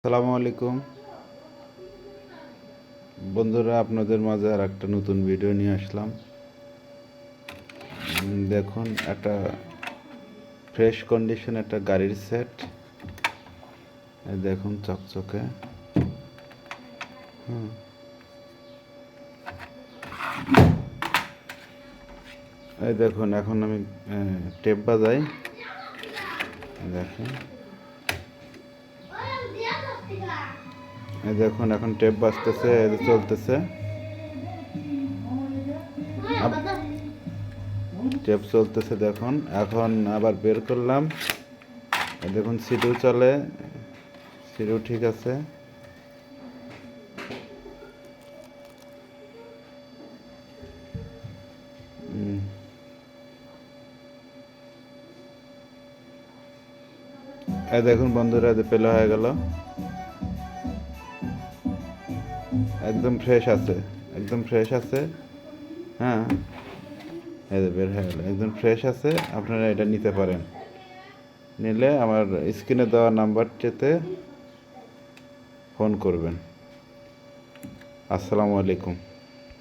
আসসালামু আলাইকুম। বন্ধুরা, আপনাদের মাঝে আর একটা নতুন ভিডিও নিয়ে আসলাম। দেখুন, একটা ফ্রেশ কন্ডিশন একটা গাড়ির সেট দেখুন চকচকে। হুম। এই দেখুন, এখন আমি টেপ বাজাই। দেখুন। দেখুন এখন টেপ বাজতেছে চলতেছে। টেপ চলতেছে দেখুন, এখন আবার বের করলাম। দেখুন, সিডিও চলে, সিডিও ঠিক আছে। দেখুন বন্ধুরা পেলে হয়ে গেল। একদম ফ্রেশ আছে, একদম ফ্রেশ আছে হ্যাঁ? এই যে বের হয়ে গেল, একদম ফ্রেশ আছে, আপনারা এটা নিতে পারেন। নিলে আমার স্ক্রিনে দেওয়া নাম্বারটিতে ফোন করবেন। আসসালামু আলাইকুম।